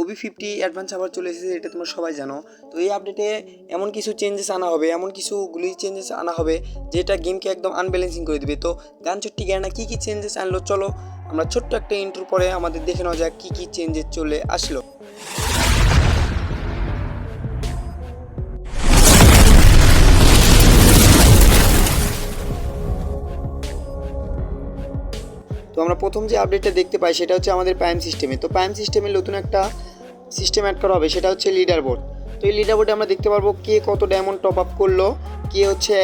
Obi fifty advance আবার চলে এসেছে, এটা তোমরা সবাই জানো। তো এই আপডেটে এমন কিছু চেঞ্জেস আনা হবে, এমন কিছু গুলি চেঞ্জেস আনা হবে, যেটা গেমকে একদম আনব্যালেন্সিং করে দেবে। তো গান চট্টি গেয়ানা কী কী চেঞ্জেস আনলো, চলো আমরা ছোট্ট একটা ইন্ট্রো পরে আমাদের দেখে নেওয়া যাক কী কী চেঞ্জেস চলে আসলো। তো আমরা প্রথম যে আপডেটটা দেখতে পাই সেটা হচ্ছে আমাদের প্রাইম সিস্টেমে তো প্রাইম সিস্টেমে নতুন একটা সিস্টেম অ্যাড করা হবে, সেটা হচ্ছে লিডার বোর্ড তো এই লিডার বোর্ডে আমরা দেখতে পারব কে কত ডায়মন্ড টপ আপ করল, কে হচ্ছে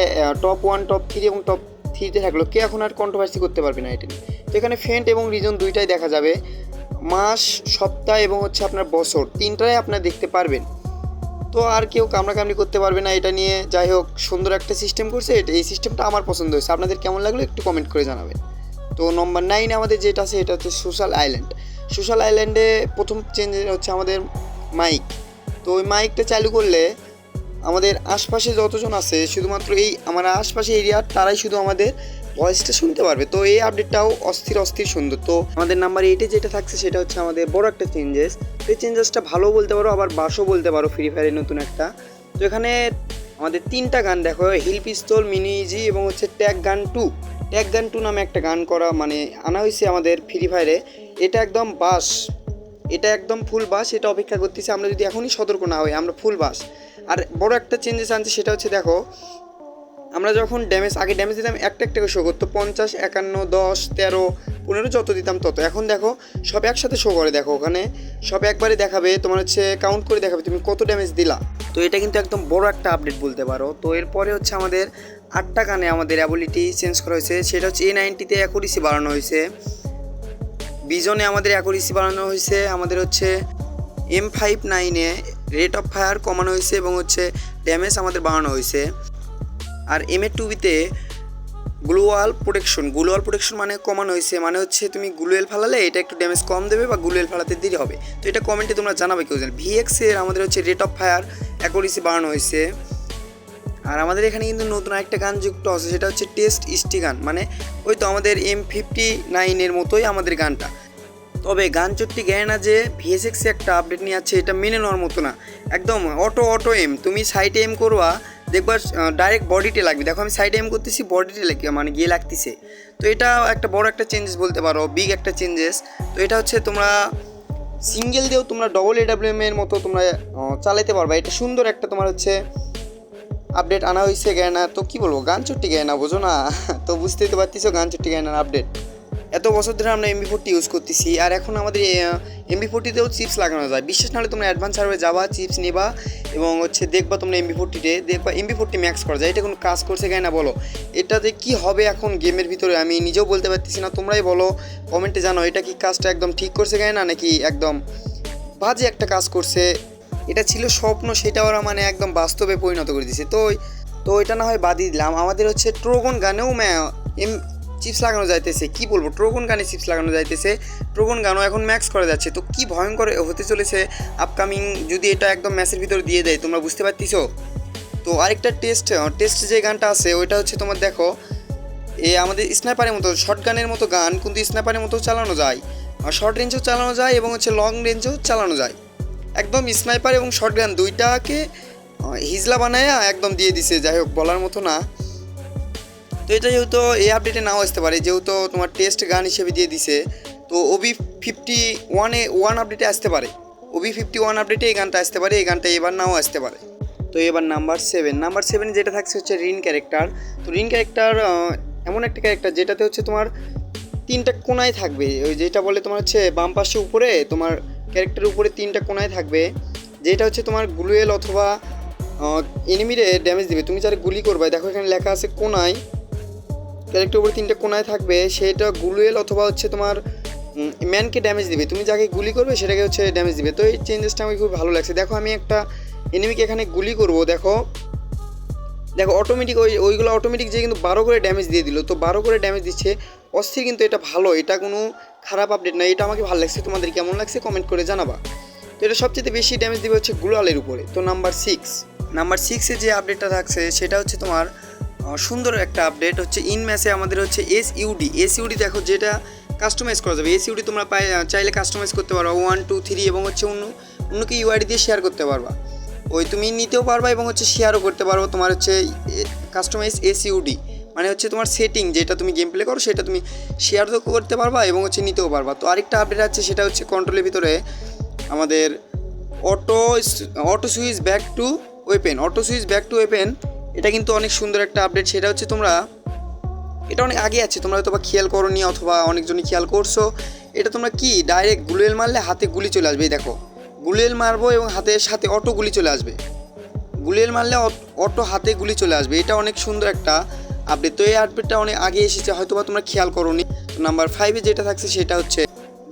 টপ ওয়ান টপ থ্রি এবং টপ থ্রিতে থাকল। কে এখন আর কন্ট্রোভার্সি করতে পারবে না এটা তো এখানে ফেন্ট এবং রিজন দুইটাই দেখা যাবে। মাস, সপ্তাহ এবং হচ্ছে আপনার বছর, তিনটাই আপনারা দেখতে পারবেন। তো আর কেউ কামড়াকামড়ি করতে পারবে না এটা নিয়ে। যাই হোক, সুন্দর একটা সিস্টেম করছে। এটা এই সিস্টেমটা আমার পছন্দ হয়েছে। আপনাদের কেমন লাগল একটু কমেন্ট করে জানাবেন। তো নম্বর নাইনে আমাদের যেটা আছে, এটা হচ্ছে সোশ্যাল আইল্যান্ড সোশ্যাল আইল্যান্ডে প্রথম চেঞ্জ হচ্ছে আমাদের মাইক তো ওই মাইকটা চালু করলে আমাদের আশপাশে যতজন আছে, শুধুমাত্র এই আমার আশপাশে এরিয়ার তারাই শুধু আমাদের ভয়েসটা শুনতে পারবে। তো এই আপডেটটাও অস্থির অস্থির সুন্দর। তো আমাদের নাম্বার এইটে যেটা থাকছে, সেটা হচ্ছে আমাদের বড় একটা চেঞ্জেস এই চেঞ্জেসটা ভালো বলতে পারো, আবার বাসও বলতে পারো ফ্রি ফায়ারের নতুন একটা। তো এখানে আমাদের তিনটা গান, দেখো হিল পিস্তল মিনি ইজি এবং হচ্ছে ট্যাগ গান টু ট্যাগ গান টু নামে একটা গান করা মানে আনা হয়েছে আমাদের ফ্রি ফায়ারে এটা একদম বাস। এটা একদম ফুল বাস, এটা অপেক্ষা করতেছে আমরা যদি এখনই সতর্ক না হই, আমরা ফুল বাস। আর বড় একটা চেঞ্জেস আনছে, সেটা হচ্ছে দেখো আমরা যখন ড্যামেজ আগে ড্যামেজ দিতাম একটা একটাকে শো করতো, পঞ্চাশ, একান্ন, দশ, তেরো, পনেরো যত দিতাম তত। এখন দেখো, সব একসাথে শো করে, দেখো, ওখানে সব একবারে দেখাবে, তোমার হচ্ছে কাউন্ট করে দেখাবে, তুমি কত ড্যামেজ দিলা। তো এটা কিন্তু একদম বড় একটা আপডেট বলতে পারো। তো এরপরে হচ্ছে আমাদের আটটা গানে আমাদের অ্যাবিলিটি চেঞ্জ করা হয়েছে, সেটা হচ্ছে এ নাইনটিতে অ্যাকুরেসি বাড়ানো হয়েছে। বিজনে আমাদের অ্যাকুরেসি বাড়ানো হয়েছে, আমাদের হচ্ছে এম ফাইভ নাইনে রেট অফ ফায়ার কমানো হয়েছে এবং হচ্ছে ড্যামেজ আমাদের বাড়ানো হয়েছে। আর এম এ টুবিতে গ্লোয়াল প্রোটেকশন গ্লোয়াল প্রোটেকশন মানে কমানো হয়েছে মানে হচ্ছে তুমি গ্লুয়েল ফালালে এটা একটু ড্যামেজ কম দেবে বা গ্লুয়েল ফালাতে দেরি হবে। তো এটা কমেন্টে তোমরা জানাবে কেউ জানে। ভিএক্স এর আমাদের হচ্ছে রেট অফ ফায়ার অ্যাকুরেসি বাড়ানো হয়েছে। আর আমাদের এখানে কিন্তু নতুন একটা গান যুক্ত আছে, সেটা হচ্ছে টেস্ট ইস্টি গান। মানে ওই তো আমাদের এম ফিফটি নাইনের মতোই আমাদের গানটা। তবে গান চট্টি গায়ে না যে ভিএসএক্সে একটা আপডেট নিয়ে আছে, এটা মেনে নেওয়ার মতো না। একদম অটো অটো এম তুমি সাইডে এম করবা দেখবা ডাইরেক্ট বডিতে লাগবে। দেখো, আমি সাইডে এম করতেছি বডিতে লাগে মানে গিয়ে লাগতেছে। তো এটা একটা বড় একটা চেঞ্জেস বলতে পারো বিগ একটা চেঞ্জেস তো এটা হচ্ছে তোমরা সিঙ্গেল দিয়েও তোমরা ডবল এডাব্লিউএম এর মতো তোমরা চালাতে পারবা। এটা সুন্দর একটা তোমার হচ্ছে আপডেট আনা হয়েছে গায়না তো কি বলব, গান চুট্টি না বোঝো না। তো বুঝতেই তো পারতিস গান চুট্টি গায়নার আপডেট এত বছর ধরে আমরা এমবি ফোরটি ইউজ করতেছি, আর এখন আমাদের এমবি ফোরটিতেও চিপস লাগানো যায়। বিশেষ নাহলে তোমরা অ্যাডভান্স সার্ভে যাবা চিপস নেবা, এবং হচ্ছে দেখবা তোমরা এমবি ফোরটিতে দেখবা এমবি ফোরটি ম্যাক্স করা যায়। এটা কোনো কাজ করছে গায় না বলো। এটাতে কি হবে এখন গেমের ভিতরে, আমি নিজেও বলতে পারতেছি না। তোমরাই বলো কমেন্টে জানো এটা কি কাজটা একদম ঠিক করছে গায় না নাকি একদম বাজে একটা কাজ করছে? এটা ছিল স্বপ্ন, সেটা ওরা মানে একদম বাস্তবে পরিণত করে দিছে তো তো এটা না হয় বাদই দিলাম। আমাদের হচ্ছে ট্রোগন গানেও এম চিপস লাগানো যাইতেছে, কি বলব? ট্রোগন গানে চিপস লাগানো যাইতেছে ট্রোগন গানও এখন ম্যাক্স করা যাচ্ছে। তো কি ভয়ঙ্কর হতে চলেছে আপকামিং যদি এটা একদম ম্যাচের ভিতরে দিয়ে দেয়, তোমরা বুঝতে পারতিছো? তো আরেকটা টেস্ট টেস্ট যে গানটা আছে, ওইটা হচ্ছে তোমার দেখো, এ আমাদের স্ন্যাপারের মতো শর্ট গানের মতো গান, কিন্তু স্ন্যাপারের মতো চালানো যায়। শর্ট রেঞ্জেও চালানো যায় এবং হচ্ছে লং রেঞ্জেও চালানো যায়। একদম স্নাইপার এবং শর্ট গান দুইটাকে হিজলা বানায় একদম দিয়ে দিছে, যাই হোক, বলার মতো না। তো এটা যেহেতু এই আপডেটে নাও আসতে পারে, যেহেতু তোমার টেস্ট গান হিসেবে দিয়ে দিছে, তো ওবি ফিফটি ওয়ানে ওয়ান আপডেটে আসতে পারে। ওবি ফিফটি ওয়ান আপডেটে এই গানটা আসতে পারে, এই গানটা এবার নাও আসতে পারে। তো এবার নাম্বার সেভেন নাম্বার সেভেনে যেটা থাকছে হচ্ছে রিন ক্যারেক্টার তো রিন ক্যারেক্টার এমন একটা ক্যারেক্টার যেটাতে হচ্ছে তোমার তিনটা কোনায় থাকবে। ওই যেটা বলে তোমার হচ্ছে বাম পাশে উপরে, তোমার ক্যারেক্টারের উপরে তিনটা কোনায় থাকবে। যেটা হচ্ছে তোমার গ্লুয়েল অথবা এনিমিরে ড্যামেজ দিবে। তুমি যারা গুলি করবে, দেখো এখানে লেখা আছে কোনায়। ক্যারেক্টার উপরে তিনটে কোনায় থাকবে, সেটা গ্লুয়েল অথবা হচ্ছে তোমার ম্যানকে ড্যামেজ দিবে। তুমি যাকে গুলি করবে, সেটাকে হচ্ছে ড্যামেজ দিবে। তো এই চেঞ্জেসটা আমাকে খুব ভালো লাগছে। দেখো, আমি একটা এনিমিকে এখানে গুলি করব, দেখো। দেখো অটোমেটিক ওই, ওইগুলো অটোমেটিক যে কিন্তু বারো করে ড্যামেজ দিয়ে দিল। তো বারো করে ড্যামেজ দিচ্ছে। অস্থির কিন্তু এটা ভালো। এটা কোনো খারাপ আপডেট না। এটা আমাকে ভালো লাগছে। তোমাদের কেমন লাগছে কমেন্ট করে জানাবা। তো এটা সবচেয়ে বেশি ড্যামেজ দিবে হচ্ছে গ্লোয়ালের উপরে। তো নাম্বার সিক্স নাম্বার সিক্সে যে আপডেটটা থাকছে, সেটা হচ্ছে তোমার সুন্দর একটা আপডেট হচ্ছে। ইন ম্যাসে আমাদের হচ্ছে এস ইউডি এস ইউডি দেখো যেটা কাস্টমাইজ করা যাবে। এসিউডি তোমরা পাই চাইলে কাস্টমাইজ করতে পারবা ওয়ান টু থ্রি এবং হচ্ছে অন্য অন্যকে ইউআইডি দিয়ে শেয়ার করতে পারবা। ওই তুমি নিতেও পারবা এবং হচ্ছে শেয়ারও করতে পারব তোমার হচ্ছে কাস্টমাইজ এসিউডি মানে হচ্ছে তোমার সেটিং যেটা তুমি গেম প্লে করো, সেটা তুমি শেয়ারও করতে পারবা এবং হচ্ছে নিতেও পারবা। তো আরেকটা আপডেট আছে, সেটা হচ্ছে কন্ট্রোলের ভিতরে আমাদের auto auto switch back to weapon auto switch back to weapon এটা কিন্তু অনেক সুন্দর একটা আপডেট সেটা হচ্ছে তোমরা, এটা অনেক আগে আছে, তোমরা হয়তো বা খেয়াল করোনি অথবা অনেকজনই খেয়াল করছ। এটা তোমরা কি ডাইরেক্ট গুলিয়েল মারলে হাতে গুলি চলে আসবে, এই দেখো। গুলিয়েল মারবো এবং হাতের সাথে অটো গুলি চলে আসবে। গুলিয়েল মারলে অট- হাতে গুলি চলে আসবে, এটা অনেক সুন্দর একটা আপডেট তো এই আপডেটটা অনেক আগে এসেছে হয়তো বা তোমরা খেয়াল করোনি। নাম্বার ফাইভে যেটা থাকছে, সেটা হচ্ছে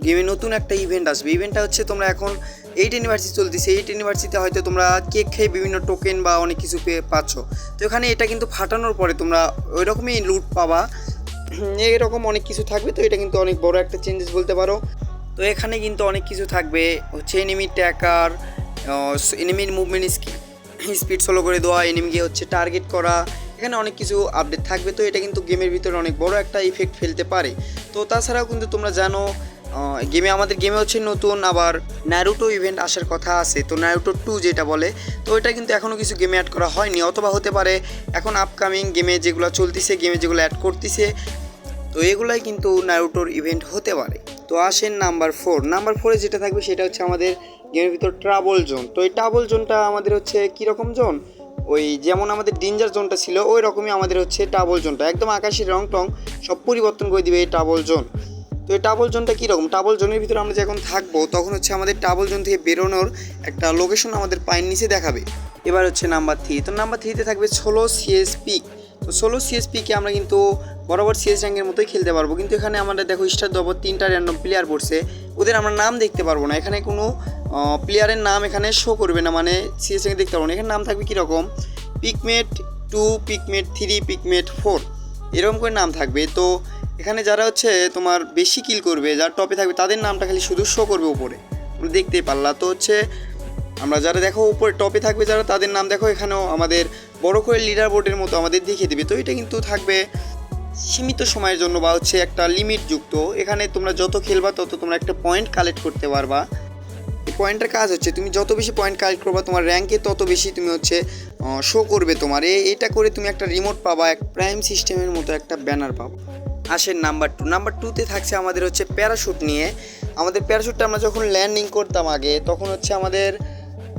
গেমে নতুন একটা ইভেন্ট আসবে। ইভেন্টটা হচ্ছে তোমরা এখন এইট ইউনিভার্সিটি চলতেছে, এইট ইউনিভার্সিটিতে হয়তো তোমরা কেক খেয়ে বিভিন্ন টোকেন বা অনেক কিছু পেয়ে পাচ্ছ। তো এখানে এটা কিন্তু ফাটানোর পরে তোমরা ওই রকমই লুট পাবা এরকম অনেক কিছু থাকবে, তো এটা কিন্তু অনেক বড় একটা চেঞ্জেস বলতে পারো। তো এখানে কিন্তু অনেক কিছু থাকবে, হচ্ছে এনিমি ট্যাকার এনিমির মুভমেন্ট স্পিড স্লো করে দেওয়া এনিমিকে হচ্ছে টার্গেট করা, এখানে অনেক কিছু আপডেট থাকবে। তো এটা কিন্তু গেমের ভিতরে অনেক বড় একটা ইফেক্ট ফেলতে পারে। তো তাছাড়াও কিন্তু তোমরা জানো গেমে আমাদের গেমে হচ্ছে নতুন আবার ন্যারুটো ইভেন্ট আসার কথা আছে। তো ন্যারুটো টু যেটা বলে, তো এটা কিন্তু এখনও কিছু গেমে অ্যাড করা হয়নি। অথবা হতে পারে এখন আপকামিং গেমে যেগুলো চলতিছে গেমে যেগুলো অ্যাড করতেছে, তো এগুলাই কিন্তু নারুটোর ইভেন্ট হতে পারে। তো আসেন নাম্বার ফোর নাম্বার ফোরে যেটা থাকবে সেটা হচ্ছে আমাদের গেমের ভিতর ট্রাবল জোন তো এই ট্রাবল জোনটা আমাদের হচ্ছে কীরকম জোন ওই যেমন আমাদের ডেঞ্জার জোনটা ছিল, ওই রকমই আমাদের হচ্ছে টাবল জোনটা একদম আকাশের রং টং সব পরিবর্তন করে দিবে এই ট্রাবল জোন তো এই টাবল জোনটা কীরকম? টাবল জোনের ভিতরে আমরা যখন থাকব, তখন হচ্ছে আমাদের টাবল জোন থেকে বেরোনোর একটা লোকেশন আমাদের পায়ের নিচে দেখাবে। এবার হচ্ছে নাম্বার থ্রি তো নাম্বার থ্রিতে থাকবে ষোলো সিএস পিক তো ষোলো সিএসপিকে আমরা কিন্তু বরাবর সিএস র্যাঙ্কের মতোই খেলতে পারব। কিন্তু এখানে আমরা দেখো স্টার দেবো, তিনটা র্যান্ডম প্লেয়ার পড়ছে। ওদের আমরা নাম দেখতে পারব না। এখানে কোনো প্লেয়ারের নাম এখানে শো করবে না। মানে সিএস র্যাঙ্কে দেখতে পারব না। এখানে নাম থাকবে কীরকম? পিকমেট টু পিকমেট থ্রি পিকমেট ফোর এরকম করে নাম থাকবে। তো এখানে যারা হচ্ছে তোমার বেশি কিল করবে, যার টপে থাকবে, তাদের নামটা খালি শুধু শো করবে উপরে। তোমরা দেখতেই পারলা। তো হচ্ছে, আমরা যারা দেখো উপরে টপে থাকবে, যারা তাদের নাম দেখো এখানেও আমাদের বড় করে লিডার বোর্ডের মতো আমাদের দেখিয়ে দিবে। তো এটা কিন্তু থাকবে সীমিত সময়ের জন্য বা হচ্ছে একটা লিমিট যুক্ত এখানে তোমরা যত খেলবা, তত তোমরা একটা পয়েন্ট কালেক্ট করতে পারবা। এই পয়েন্টের কাজ হচ্ছে, তুমি যত বেশি পয়েন্ট কালেক্ট করবা, তোমার র্যাঙ্কে তত বেশি তুমি হচ্ছে শো করবে তোমার। এটা করে তুমি একটা রিমোট পাবা, এক প্রাইম সিস্টেমের মতো একটা ব্যানার পাবা। আসেন নাম্বার টু নাম্বার টুতে থাকছে আমাদের হচ্ছে প্যারাশুট নিয়ে। আমাদের প্যারাশুটটা আমরা যখন ল্যান্ডিং করতাম আগে, তখন হচ্ছে আমাদের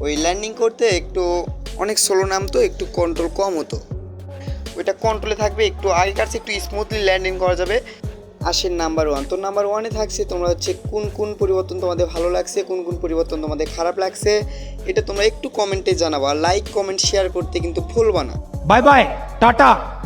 ওই ল্যান্ডিং করতে একটু অনেক স্লো নামতো, একটু কন্ট্রোল কম হতো। ওইটা কন্ট্রোলে থাকবে, একটু আগেকার একটু স্মুথলি ল্যান্ডিং করা যাবে। আসেন নাম্বার ওয়ান তো নাম্বার ওয়ানে থাকছে তোমরা হচ্ছে কোন কোন পরিবর্তন তোমাদের ভালো লাগছে, কোন কোন পরিবর্তন তোমাদের খারাপ লাগছে, এটা তোমরা একটু কমেন্টে জানাবা। লাইক কমেন্ট শেয়ার করতে কিন্তু ভুলবা না। Bye bye tata.